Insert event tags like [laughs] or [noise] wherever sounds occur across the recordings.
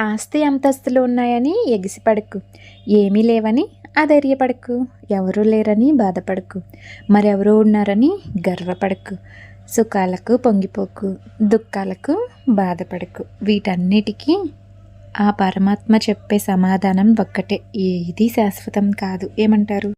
ఆస్తి అంతస్తులు ఉన్నాయని ఎగిసిపడకు. ఏమీ లేవని అధైర్యపడకు. ఎవరూ లేరని బాధపడకు. మరెవరో ఉన్నారని గర్వపడకు. సుఖాలకు పొంగిపోకు. దుఃఖాలకు బాధపడకు. వీటన్నిటికీ ఆ పరమాత్మ చెప్పే సమాధానం ఒక్కటే. ఏది శాశ్వతం కాదు. ఏమంటారు?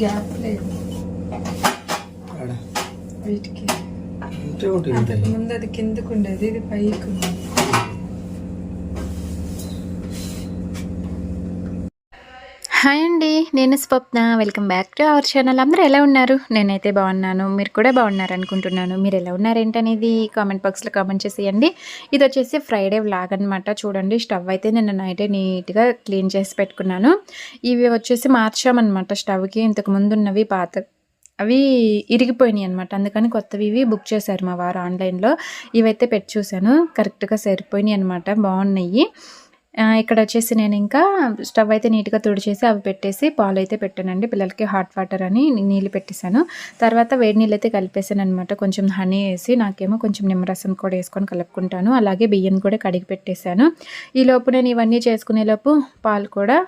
గ్యాప్ లేదు. వీటికి. ముందు అది కిందకు ఉండేది ఇది పైకి ఉంది హాయ్ అండి నేను Swapna. Welcome back to our channel అందరూ ఎలా ఉన్నారు? నేనైతే బాగున్నాను. మీరు కూడా బాగున్నారు అనుకుంటున్నాను. మీరు ఎలా ఉన్నారేంటనేది కామెంట్ బాక్స్లో కామెంట్ చేసేయండి. ఇది వచ్చేసి ఫ్రైడే వ్లాగ్ అనమాట చూడండి స్టవ్ అయితే నేను నైటే నీట్గా క్లీన్ చేసి పెట్టుకున్నాను. ఇవి వచ్చేసి మార్చామన్నమాట స్టవ్కి ఇంతకుముందు ఉన్నవి పాత అవి ఇరిగిపోయినాయి అనమాట అందుకని కొత్తవి ఇవి బుక్ చేశారు మా వారు ఆన్లైన్లో ఇవైతే పెట్టి చూశాను. కరెక్ట్గా సరిపోయినాయి అనమాట బాగున్నాయి. ఇక్కడ వచ్చేసి నేను ఇంకా స్టవ్ అయితే నీట్గా తుడిచేసి అవి పెట్టేసి పాలు అయితే పెట్టానండి. పిల్లలకి హాట్ వాటర్ అని నీళ్ళు పెట్టేశాను. తర్వాత వేడి నీళ్ళు అయితే కలిపేసాను అనమాట కొంచెం హనీ వేసి నాకేమో కొంచెం నిమ్మరసం కూడా వేసుకొని కలుపుకుంటాను. అలాగే బియ్యం కూడా కడిగి పెట్టేశాను. ఈ లోపు నేను ఇవన్నీ చేసుకునేలోపు పాలు కూడా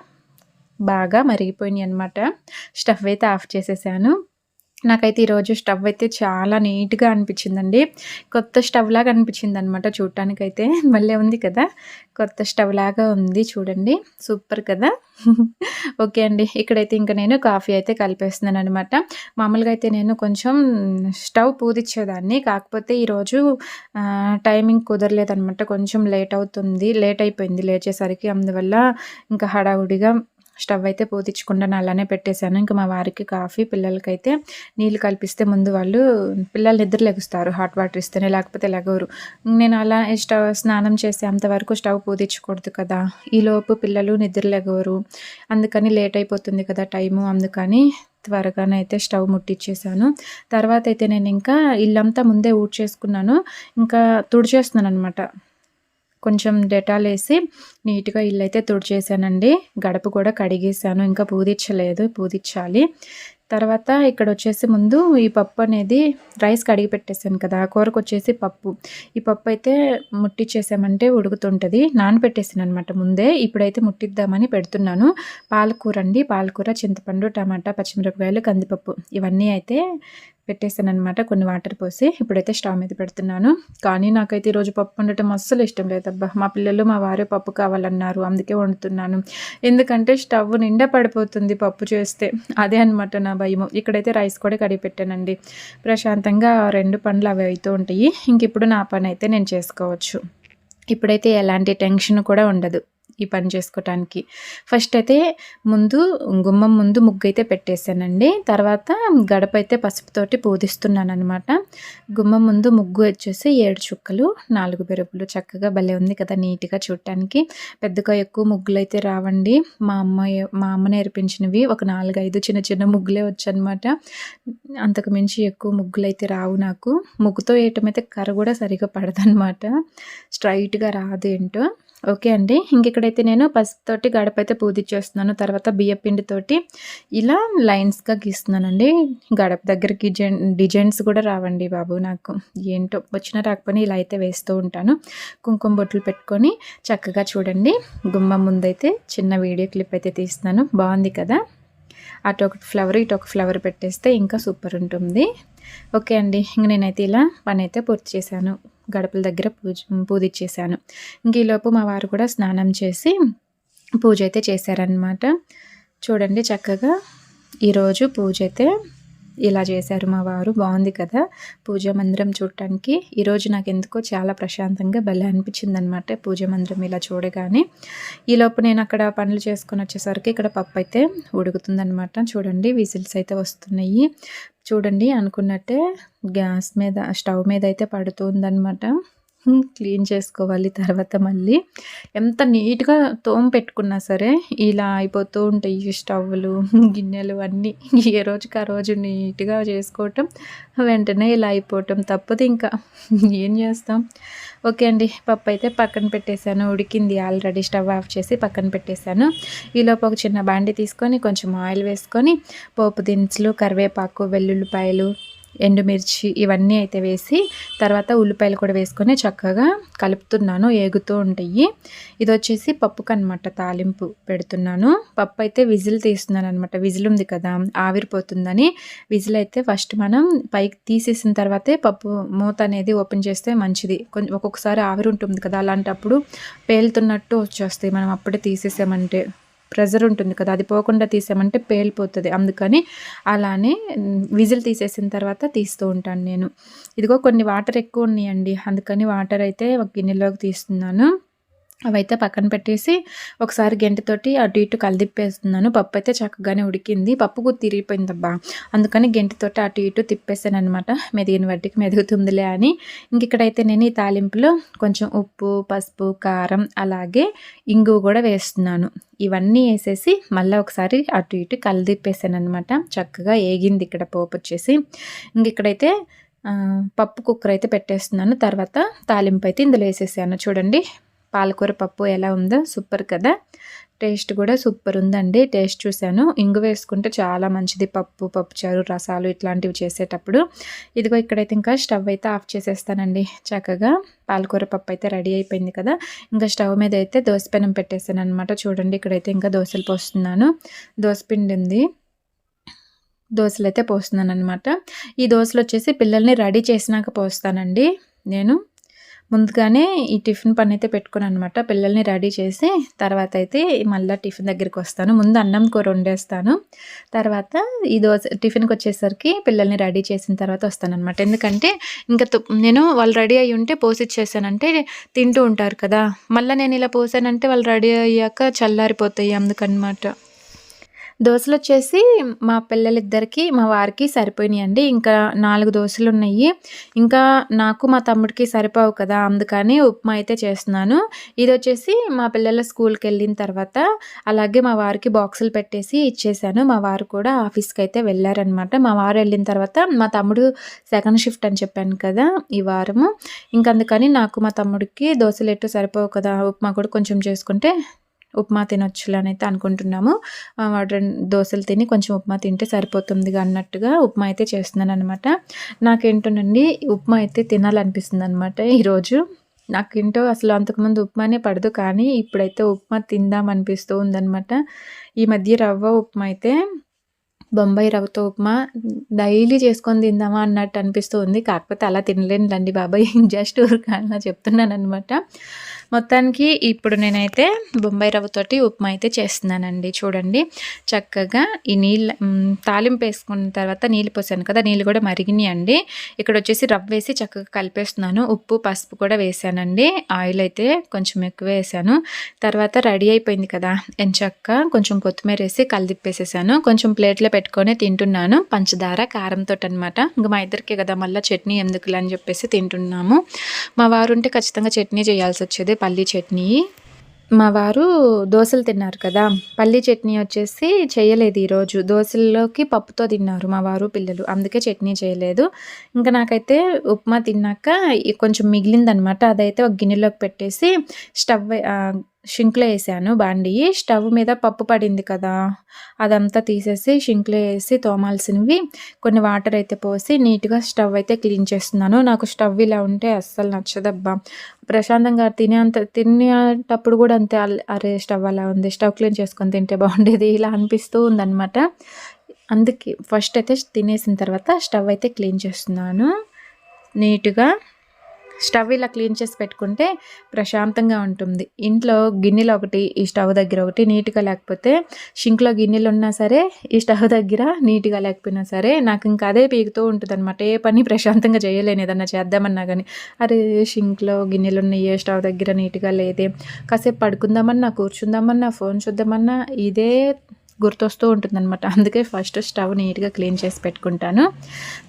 బాగా మరిగిపోయినాయి అనమాట స్టవ్ అయితే ఆఫ్ చేసేసాను. నాకైతే ఈరోజు స్టవ్ అయితే చాలా నీట్గా అనిపించిందండి. కొత్త స్టవ్ లాగా అనిపించింది అనమాట చూడటానికైతే మళ్ళీ ఉంది కదా? కొత్త స్టవ్ లాగా ఉంది చూడండి. సూపర్ కదా? [laughs] ఓకే అండి. ఇక్కడైతే ఇంకా నేను కాఫీ అయితే కలిపేస్తున్నాను అనమాట మామూలుగా అయితే నేను కొంచెం స్టవ్ పూదిచ్చేదాన్ని. కాకపోతే ఈరోజు టైమింగ్ కుదరలేదనమాట కొంచెం లేట్ అవుతుంది. లేట్ అయిపోయింది లేచేసరికి. అందువల్ల ఇంకా హడావుడిగా స్టవ్ అయితే పూతించకుండా అలానే పెట్టేశాను. ఇంకా మా వారికి కాఫీ పిల్లలకైతే నీళ్ళు కల్పిస్తే ముందు వాళ్ళు పిల్లలు నిద్ర లెగుస్తారు హాట్ వాటర్ ఇస్తేనే లేకపోతే లెగవరు. నేను అలా స్టవ్ స్నానం చేసే అంతవరకు స్టవ్ పూదించకూడదు కదా. ఈలోపు పిల్లలు నిద్ర లెగవరు. అందుకని లేట్ అయిపోతుంది కదా టైము. అందుకని త్వరగానైతే స్టవ్ ముట్టించేసాను తర్వాత అయితే నేను ఇంకా ఇల్లంతా ముందే ఊడ్చేసుకున్నాను. ఇంకా తుడిచేస్తున్నాను అనమాట కొంచెం డెటాల్ వేసి నీట్గా ఇల్లు అయితే తుడిచేసానండి. గడప కూడా కడిగేసాను. ఇంకా పూదించలేదు పూదించాలి తర్వాత ఇక్కడ వచ్చేసి ముందు ఈ పప్పు అనేది రైస్ కడిగి పెట్టేసాను కదా. కూరకు వచ్చేసి పప్పు. ఈ పప్పు అయితే ముట్టించేసామంటే ఉడుకుతుంటుంది. నానబెట్టేసాను అనమాట ముందే. ఇప్పుడైతే ముట్టిద్దామని పెడుతున్నాను. పాలకూర అండి. పాలకూర చింతపండు టమాటా పచ్చిమిరపకాయలు కందిపప్పు. ఇవన్నీ అయితే పెట్టేసాను అనమాట కొన్ని వాటర్ పోసి ఇప్పుడైతే స్టవ్ మీద పెడుతున్నాను. కానీ నాకైతే ఈరోజు పప్పు వండటం అస్సలు ఇష్టం లేదబ్బా. మా పిల్లలు మా వారే పప్పు కావాలన్నారు. అందుకే వండుతున్నాను. ఎందుకంటే స్టవ్ నిండా పడిపోతుంది పప్పు చేస్తే. అదే అనమాట నా భయము. ఇక్కడైతే రైస్ కూడా కడిగి పెట్టానండి. ప్రశాంతంగా రెండు పనులు అవి అవుతూ ఉంటాయి. ఇంక ఇప్పుడు నా పని అయితే నేను చేసుకోవచ్చు. ఇప్పుడైతే ఎలాంటి టెన్షన్ కూడా ఉండదు. ఈ పని చేసుకోవటానికి ఫస్ట్ అయితే ముందు గుమ్మం ముందు ముగ్గు అయితే పెట్టేశానండి. తర్వాత గడప అయితే పసుపుతోటి పూజిస్తున్నాను అనమాట గుమ్మం ముందు ముగ్గు వచ్చేసి ఏడు చుక్కలు నాలుగు బెరుపులు చక్కగా భలే ఉంది కదా నీట్గా చూడటానికి. పెద్దగా ఎక్కువ ముగ్గులు అయితే రావండి. మా అమ్మ మా అమ్మ నేర్పించినవి ఒక నాలుగు ఐదు చిన్న చిన్న ముగ్గులే వచ్చనమాట అంతకు మించి ఎక్కువ ముగ్గులు అయితే రావు నాకు. ముగ్గుతో వేయటం అయితే కర్ర కూడా సరిగా పడదనమాట స్ట్రైట్గా రాదు ఏంటో ఓకే అండి. ఇంకెక్కడైతే నేను పసుపుతోటి గడప అయితే పూజించేస్తున్నాను తర్వాత బియ్యపిండితోటి ఇలా లైన్స్గా గీస్తున్నానండి. గడప దగ్గర డిజైన్ డిజైన్స్ కూడా రావండి బాబు నాకు. ఏంటో వచ్చినా రాకపోయినా ఇలా అయితే వేస్తూ ఉంటాను. కుంకుమ బొట్లు పెట్టుకొని చక్కగా చూడండి. గుమ్మం ముందైతే చిన్న వీడియో క్లిప్ అయితే తీస్తున్నాను. బాగుంది కదా? అటు ఒక ఫ్లవర్ ఇటు ఒక ఫ్లవర్ పెట్టేస్తే ఇంకా సూపర్ ఉంటుంది. ఓకే అండి. ఇంక నేనైతే ఇలా పని అయితే పూర్తి చేశాను. గడపల దగ్గర పూజ పూజించేశాను ఇంక ఈలోపు మా వారు కూడా స్నానం చేసి పూజ అయితే చేశారనమాట చూడండి చక్కగా ఈరోజు పూజ అయితే ఇలా చేశారు మా వారు. బాగుంది కదా? పూజ మందిరం చూడటానికి. ఈరోజు నాకు ఎందుకో చాలా ప్రశాంతంగా భలే అనిపించింది అనమాట పూజ మందిరం ఇలా చూడగానే. ఈలోపు నేను అక్కడ పనులు చేసుకొని వచ్చేసరికి ఇక్కడ పప్పు అయితే ఉడుకుతుందనమాట చూడండి విజిల్స్ అయితే వస్తున్నాయి. చూడండి అనుకున్నట్టే గ్యాస్ మీద స్టవ్ మీద అయితే పడుతుందనమాట క్లీన్ చేసుకోవాలి తర్వాత మళ్ళీ. ఎంత నీట్గా తోమ పెట్టుకున్నా సరే ఇలా అయిపోతూ ఉంటాయి స్టవ్లు గిన్నెలు అన్నీ. ఏ రోజుకి ఆ రోజు నీట్గా చేసుకోవటం వెంటనే ఇలా అయిపోవటం తప్పదు ఇంకా. ఏం చేస్తాం? ఓకే అండి పప్పు అయితే పక్కన పెట్టేశాను. ఉడికింది ఆల్రెడీ స్టవ్ ఆఫ్ చేసి పక్కన పెట్టేశాను. ఈలోపు ఒక చిన్న బాండి తీసుకొని కొంచెం ఆయిల్ వేసుకొని పోపు దినుసులు కరివేపాకు వెల్లుల్లిపాయలు ఎండుమిర్చి ఇవన్నీ అయితే వేసి తర్వాత ఉల్లిపాయలు కూడా వేసుకొని చక్కగా కలుపుతున్నాను ఏగుతూ ఉంటాయి. ఇది వచ్చేసి పప్పుకు అనమాట తాలింపు పెడుతున్నాను. పప్పు అయితే విజిల్ తీస్తున్నాను అనమాట విజిల్ ఉంది కదా ఆవిరిపోతుందని. విజిల్ అయితే ఫస్ట్ మనం పైకి తీసేసిన తర్వాతే పప్పు మూత అనేది ఓపెన్ చేస్తే మంచిది. కొంచెం ఒక్కొక్కసారి ఆవిరి ఉంటుంది కదా అలాంటప్పుడు పేలుతున్నట్టు వచ్చేస్తాయి. మనం అప్పుడే తీసేసామంటే. ప్రెజర్ ఉంటుంది కదా అది పోకుండా తీసామంటే పేలిపోతుంది. అందుకని అలానే విజిల్ తీసేసిన తర్వాత తీస్తూ ఉంటాను నేను. ఇదిగో కొన్ని వాటర్ ఎక్కువ ఉన్నాయండి అందుకని వాటర్ అయితే ఒక గిన్నెలోకి తీస్తున్నాను. అవైతే పక్కన పెట్టేసి ఒకసారి గెంటతోటి అటు ఇటు కలిదిప్పేస్తున్నాను. పప్పు అయితే చక్కగానే ఉడికింది. పప్పు కూడా తిరిగిపోయిందబ్బా. అందుకని గెంటతోటి అటు ఇటు తిప్పేసాను అనమాట మెదిగిన వడ్డీకి మెదుగుతుందిలే అని. ఇంక ఇక్కడైతే నేను ఈ తాలింపులో కొంచెం ఉప్పు పసుపు కారం అలాగే ఇంగు కూడా వేస్తున్నాను. ఇవన్నీ వేసేసి మళ్ళీ ఒకసారి అటు ఇటు కలిదిప్పేసాను అనమాట చక్కగా ఏగింది ఇక్కడ పోపు వచ్చేసి. ఇంక ఇక్కడైతే పప్పు కుక్కర్ అయితే పెట్టేస్తున్నాను. తర్వాత తాలింపు అయితే ఇందులో వేసేసాను. చూడండి. పాలకూర పప్పు ఎలా ఉందో సూపర్ కదా. టేస్ట్ కూడా సూపర్ ఉందండి. టేస్ట్ చూశాను. ఇంగు వేసుకుంటే చాలా మంచిది. పప్పు పప్పుచారు రసాలు ఇట్లాంటివి చేసేటప్పుడు. ఇదిగో ఇక్కడైతే ఇంకా స్టవ్ అయితే ఆఫ్ చేసేస్తానండి చక్కగా. పాలకూర పప్పు అయితే రెడీ అయిపోయింది కదా. ఇంకా స్టవ్ మీద అయితే దోసపెనం పెట్టేసాను అనమాట చూడండి ఇక్కడైతే ఇంకా దోశలు పోస్తున్నాను. దోశపిండి ఉంది. దోశలు అయితే పోస్తున్నాను అనమాట ఈ దోశలు వచ్చేసి పిల్లల్ని రెడీ చేసినాక పోస్తానండి నేను. ముందుగానే ఈ టిఫిన్ పని అయితే పెట్టుకుని అనమాట పిల్లల్ని రెడీ చేసి తర్వాత అయితే మళ్ళీ టిఫిన్ దగ్గరికి వస్తాను. ముందు అన్నం కూర వండేస్తాను. తర్వాత ఈ దోశ టిఫిన్కి వచ్చేసరికి పిల్లల్ని రెడీ చేసిన తర్వాత వస్తాను అనమాట ఎందుకంటే ఇంకా నేను వాళ్ళు రెడీ అయ్యి ఉంటే పోసి ఇచ్చేసానంటే తింటూ ఉంటారు కదా. మళ్ళీ నేను ఇలా పోసానంటే వాళ్ళు రెడీ అయ్యాక చల్లారిపోతాయి అందుకనమాట దోశలు వచ్చేసి మా పిల్లలిద్దరికి మా వారికి సరిపోయినాయి అండి ఇంకా నాలుగు దోశలు ఉన్నాయి ఇంకా నాకు మా తమ్ముడికి సరిపోవు కదా అందుకని ఉప్మా అయితే చేస్తున్నాను. ఇది వచ్చేసి మా పిల్లల స్కూల్కి వెళ్ళిన తర్వాత అలాగే మా వారికి బాక్సులు పెట్టేసి ఇచ్చేసాను మా వారు కూడా ఆఫీస్కి అయితే వెళ్ళారనమాట మా వారు వెళ్ళిన తర్వాత మా తమ్ముడు సెకండ్ షిఫ్ట్ అని చెప్పాను కదా ఈ వారము. ఇంకందుకని నాకు మా తమ్ముడికి దోశలు ఎటు సరిపోవు కదా ఉప్మా కూడా కొంచెం చేసుకుంటే ఉప్మా తినొచ్చులనైతే అయితే అనుకుంటున్నాము. వాటర్ దోశలు తిని కొంచెం ఉప్మా తింటే సరిపోతుంది అన్నట్టుగా ఉప్మా అయితే చేస్తున్నాను అనమాట నాకేంటోనండి ఉప్మా అయితే తినాలనిపిస్తుంది అనమాట ఈరోజు నాకేంటో అసలు అంతకుముందు ఉప్మానే పడదు కానీ ఇప్పుడైతే ఉప్మా తిందాం అనిపిస్తూ ఉందనమాట ఈ మధ్య రవ్వ ఉప్మా అయితే బొంబాయి రవ్వతో ఉప్మా డైలీ చేసుకొని తిందామా అన్నట్టు అనిపిస్తూ ఉంది. కాకపోతే అలా తినలేనులండి బాబాయ్ [laughs] జస్ట్ ఊరికన్నా చెప్తున్నాను అనమాట మొత్తానికి ఇప్పుడు నేనైతే బొంబాయి రవ్వతోటి ఉప్మా అయితే చేస్తున్నానండి. చూడండి. చక్కగా ఈ నీళ్ళు తాలింపు వేసుకున్న తర్వాత నీళ్ళు పోసాను కదా నీళ్ళు కూడా మరిగినాయండి. ఇక్కడ వచ్చేసి రవ్వ వేసి చక్కగా కలిపేస్తున్నాను. ఉప్పు పసుపు కూడా వేసానండి. ఆయిల్ అయితే కొంచెం ఎక్కువ వేసాను. తర్వాత రెడీ అయిపోయింది కదా ఎంచక్క. కొంచెం కొత్తిమీర వేసి కలిదిప్పేసేసాను. కొంచెం ప్లేట్లో పెట్టుకొని తింటున్నాను. పంచదార కారంతో అనమాట ఇంకా మా ఇద్దరికే కదా మళ్ళీ చట్నీ ఎందుకులే అని చెప్పేసి తింటున్నాము. మా వారు ఉంటే ఖచ్చితంగా చట్నీ చేయాల్సి వచ్చేది. పల్లీ చట్నీ. మా వారు దోశలు తిన్నారు కదా పల్లీ చట్నీ వచ్చేసి చేయలేదు ఈరోజు దోశల్లోకి పప్పుతో తిన్నారు మా వారు పిల్లలు అందుకే చట్నీ చేయలేదు. ఇంకా నాకైతే ఉప్మా తిన్నాక కొంచెం మిగిలిందనమాట. అదైతే ఒక గిన్నెలోకి పెట్టేసి స్టవ్ షింక్లో వేసాను బాండి. స్టవ్ మీద పప్పు పడింది కదా. అదంతా తీసేసి షింక్లో వేసి తోమాల్సినవి కొన్ని వాటర్ అయితే పోసి నీట్గా స్టవ్ అయితే క్లీన్ చేస్తున్నాను. నాకు స్టవ్ ఇలా ఉంటే అస్సలు నచ్చదబ్బా. ప్రశాంతంగా తినేంత తినేటప్పుడు కూడా అంతే అరే స్టవ్ అలా ఉంది స్టవ్ క్లీన్ చేసుకొని తింటే బాగుండేది ఇలా అనిపిస్తూ ఉందన్నమాట. అందుకే ఫస్ట్ అయితే తినేసిన తర్వాత స్టవ్ అయితే క్లీన్ చేస్తున్నాను. నీట్గా స్టవ్ ఇలా క్లీన్ చేసి పెట్టుకుంటే ప్రశాంతంగా ఉంటుంది. ఇంట్లో గిన్నెలు ఒకటి ఈ స్టవ్ దగ్గర ఒకటి నీట్గా లేకపోతే షింక్లో గిన్నెలు ఉన్నా సరే ఈ స్టవ్ దగ్గర నీట్గా లేకపోయినా సరే నాకు ఇంకా అదే పీకుతూ ఉంటుంది అనమాట ఏ పని ప్రశాంతంగా చేయలేను ఏదన్నా చేద్దామన్నా కానీ అరే షింక్లో గిన్నెలు ఉన్నాయి స్టవ్ దగ్గర నీట్గా లేదే. కాసేపు పడుకుందామన్నా కూర్చుందామన్నా ఫోన్ చూద్దామన్నా ఇదే గుర్తొస్తూ ఉంటుందన్నమాట. అందుకే ఫస్ట్ స్టవ్ నీట్గా క్లీన్ చేసి పెట్టుకుంటాను.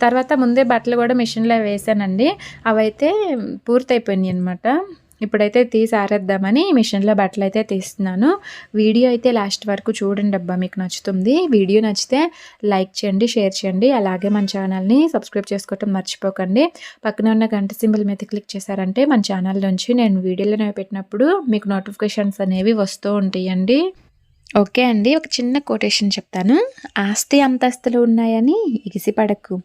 తర్వాత ముందే బట్టలు కూడా మిషన్లో వేసానండి. అవైతే పూర్తయిపోయినాయి అనమాట ఇప్పుడైతే తీసి ఆరేద్దామని మిషన్లో బట్టలు అయితే తీస్తున్నాను. వీడియో అయితే లాస్ట్ వరకు చూడండి అబ్బా మీకు నచ్చుతుంది. వీడియో నచ్చితే లైక్ చేయండి షేర్ చేయండి. అలాగే మన ఛానల్ని సబ్స్క్రైబ్ చేసుకోవటం మర్చిపోకండి. పక్కన ఉన్న గంట సింబల్ మీద క్లిక్ చేశారంటే మన ఛానల్ నుంచి నేను వీడియోలో పెట్టినప్పుడు మీకు నోటిఫికేషన్స్ అనేవి వస్తూ ఉంటాయండి. ఓకే అండి ఒక చిన్న కొటేషన్ చెప్తాను. ఆస్తి అంతస్తులు ఉన్నాయని ఎగిసిపడకు.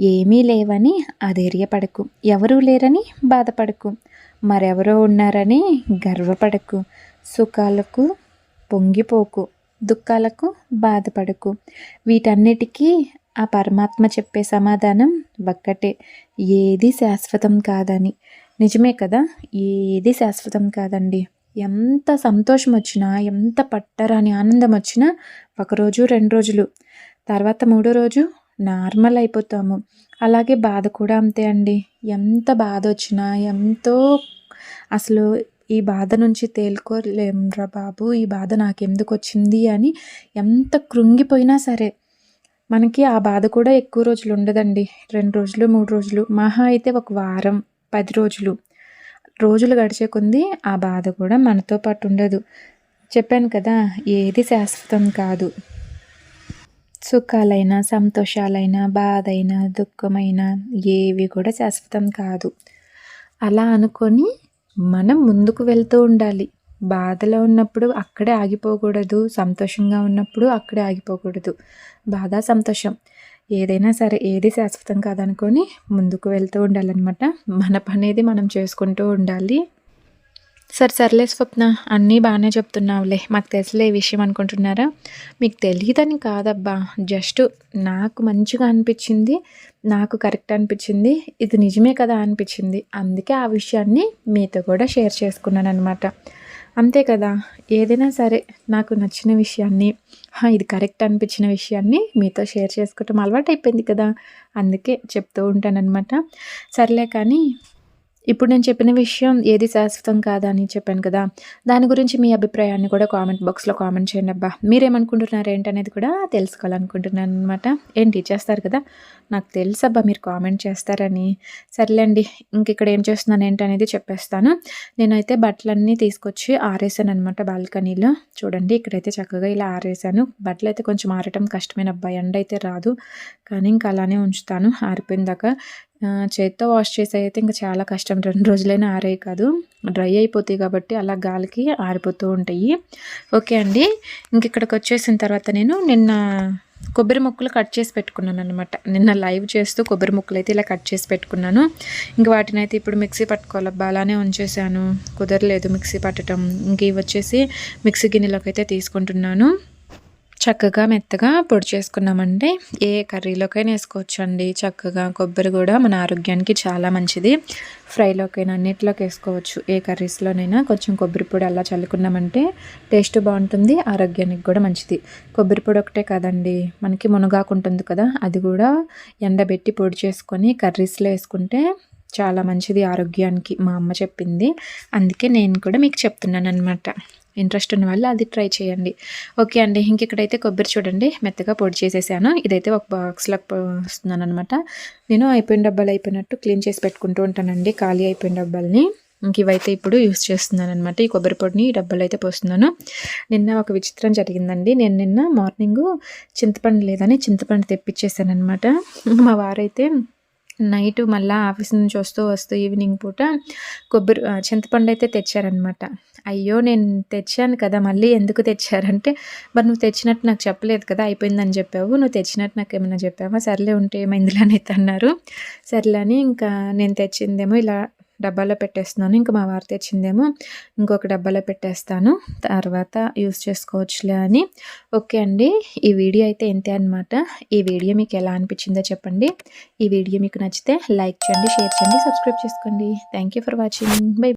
ఏమీ లేవని అధైర్యపడకు. ఎవరూ లేరని బాధపడకు. మరెవరో ఉన్నారని గర్వపడకు. సుఖాలకు పొంగిపోకు. దుఃఖాలకు బాధపడకు. వీటన్నిటికీ ఆ పరమాత్మ చెప్పే సమాధానం ఒక్కటే. ఏది శాశ్వతం కాదని. నిజమే కదా? ఏది శాశ్వతం కాదండి? ఎంత సంతోషం వచ్చినా ఎంత పట్టరాని ఆనందం వచ్చినా ఒకరోజు రెండు రోజులు తర్వాత మూడో రోజు నార్మల్ అయిపోతాము అలాగే బాధ కూడా అంతే అండి. ఎంత బాధ వచ్చినా ఎంతో అసలు ఈ బాధ నుంచి తేలుకోలేంరా బాబు ఈ బాధ నాకెందుకు వచ్చింది అని ఎంత కృంగిపోయినా సరే మనకి ఆ బాధ కూడా ఎక్కువ రోజులు ఉండదండి రెండు రోజులు మూడు రోజులు మహా అయితే ఒక వారం పది రోజులు. రోజులు గడిచే కొంది ఆ బాధ కూడా మనతో పాటు ఉండదు. చెప్పాను కదా ఏది శాశ్వతం కాదు. సుఖాలైనా సంతోషాలైనా బాధ అయినా దుఃఖమైనా ఏవి కూడా శాశ్వతం కాదు. అలా అనుకొని మనం ముందుకు వెళ్తూ ఉండాలి. బాధలో ఉన్నప్పుడు అక్కడే ఆగిపోకూడదు సంతోషంగా ఉన్నప్పుడు అక్కడే ఆగిపోకూడదు. బాధ సంతోషం. ఏదైనా సరే ఏది శాశ్వతం కాదనుకొని ముందుకు వెళ్తూ ఉండాలన్నమాట. మన పనేది మనం చేసుకుంటూ ఉండాలి. సరే సర్లే స్వప్న అన్నీ బాగానే చెప్తున్నావులే. మాకు తెలిసలే ఈ విషయం అనుకుంటున్నారా? మీకు తెలియదని కాదబ్బా. జస్ట్ నాకు మంచిగా అనిపించింది నాకు కరెక్ట్ అనిపించింది ఇది నిజమే కదా అనిపించింది. అందుకే ఆ విషయాన్ని మీతో కూడా షేర్ చేసుకున్నాను అనమాట అంతే కదా. ఏదైనా సరే నాకు నచ్చిన విషయాన్ని ఇది కరెక్ట్ అనిపించిన విషయాన్ని మీతో షేర్ చేసుకోవటం అలవాటు అయిపోయింది కదా. అందుకే చెప్తూ ఉంటానన్నమాట. సర్లే కానీ ఇప్పుడు నేను చెప్పిన విషయం ఏది శాశ్వతం కాదా అని చెప్పాను కదా దాని గురించి మీ అభిప్రాయాన్ని కూడా కామెంట్ బాక్స్లో కామెంట్ చేయండి అబ్బా. మీరేమనుకుంటున్నారు ఏంటనేది కూడా తెలుసుకోవాలనుకుంటున్నాను అనమాట ఏంటి చేస్తారు కదా? నాకు తెలుసు అబ్బా మీరు కామెంట్ చేస్తారని. సర్లేండి ఇంక ఇక్కడ ఏం చేస్తున్నాను ఏంటనేది చెప్పేస్తాను. నేనైతే బట్టలన్నీ తీసుకొచ్చి ఆరేసాను అనమాట బాల్కనీలో. చూడండి ఇక్కడైతే చక్కగా ఇలా ఆరేసాను. బట్టలు అయితే కొంచెం ఆరటం కష్టమైన అబ్బాయి ఎండ అయితే రాదు. కానీ ఇంకా అలానే ఉంచుతాను ఆరిపోయిందాక చేత్తో వాష్ చేసి అయితే ఇంకా చాలా కష్టం. రెండు రోజులైనా ఆరే కాదు. డ్రై అయిపోతాయి కాబట్టి అలా గాలికి ఆరిపోతూ ఉంటాయి. ఓకే అండి. ఇంక ఇక్కడికి వచ్చేసిన తర్వాత నేను నిన్న కొబ్బరి ముక్కలు కట్ చేసి పెట్టుకున్నాను అనమాట నిన్న లైవ్ చేస్తూ కొబ్బరి ముక్కలు అయితే ఇలా కట్ చేసి పెట్టుకున్నాను. ఇంకా వాటిని అయితే ఇప్పుడు మిక్సీ పట్టుకోవాలబ్బా అలానే ఉంచేసాను. కుదరలేదు మిక్సీ పట్టడం ఇంక ఇవి వచ్చేసి మిక్సీ గిన్నెలోకి అయితే తీసుకుంటున్నాను. చక్కగా మెత్తగా పొడి చేసుకున్నామంటే ఏ కర్రీలోకైనా వేసుకోవచ్చు అండి చక్కగా కొబ్బరి కూడా మన ఆరోగ్యానికి చాలా మంచిది. ఫ్రైలోకైనా అన్నిటిలోకి వేసుకోవచ్చు. ఏ కర్రీస్లోనైనా కొంచెం కొబ్బరి పొడి అలా చల్లుకున్నామంటే టేస్ట్ బాగుంటుంది ఆరోగ్యానికి కూడా మంచిది. కొబ్బరి పొడి ఒకటే కదండి మనకి మునగాకు ఉంటుంది కదా అది కూడా ఎండబెట్టి పొడి చేసుకొని కర్రీస్లో వేసుకుంటే చాలా మంచిది ఆరోగ్యానికి మా అమ్మ చెప్పింది. అందుకే నేను కూడా మీకు చెప్తున్నాను అనమాట ఇంట్రెస్ట్ ఉన్న వాళ్ళు అది ట్రై చేయండి. ఓకే అండి ఇంక ఇక్కడైతే కొబ్బరి చూడండి మెత్తగా పొడి చేసేసాను. ఇదైతే ఒక బాక్స్లో వస్తున్నాను అనమాట నేను అయిపోయిన డబ్బాలు అయిపోయినట్టు క్లీన్ చేసి పెట్టుకుంటూ ఉంటానండి ఖాళీ అయిపోయిన డబ్బాలని. ఇంక ఇవైతే ఇప్పుడు యూస్ చేస్తున్నాను అనమాట ఈ కొబ్బరి పొడిని ఈ డబ్బాలు అయితే పోస్తున్నాను. నిన్న ఒక విచిత్రం జరిగిందండి. నేను నిన్న మార్నింగ్ చింతపండు లేదని చింతపండు తెప్పించేసాను అనమాట మా వారైతే నైట్ మళ్ళీ ఆఫీస్ నుంచి వస్తూ వస్తూ ఈవినింగ్ పూట కొబ్బరి చింతపండు అయితే తెచ్చారనమాట అయ్యో నేను తెచ్చాను కదా మళ్ళీ ఎందుకు తెచ్చారంటే మరి నువ్వు తెచ్చినట్టు నాకు చెప్పలేదు కదా అయిపోయిందని చెప్పావు నువ్వు తెచ్చినట్టు నాకు ఏమైనా చెప్పావా? సర్లే ఉంటే ఏమైందిలే అని అన్నారు. సర్లే అని ఇంకా నేను తెచ్చిందేమో ఇలా డబ్బాలో పెట్టేస్తున్నాను ఇంకా మా వారు తెచ్చిందేమో ఇంకొక డబ్బాలో పెట్టేస్తాను తర్వాత యూస్ చేసుకోవచ్చులే అని. ఓకే అండి ఈ వీడియో అయితే ఇంతే అనమాట ఈ వీడియో మీకు ఎలా అనిపించిందో చెప్పండి. ఈ వీడియో మీకు నచ్చితే లైక్ చేయండి షేర్ చేయండి సబ్స్క్రైబ్ చేసుకోండి. Thank you for watching. Bye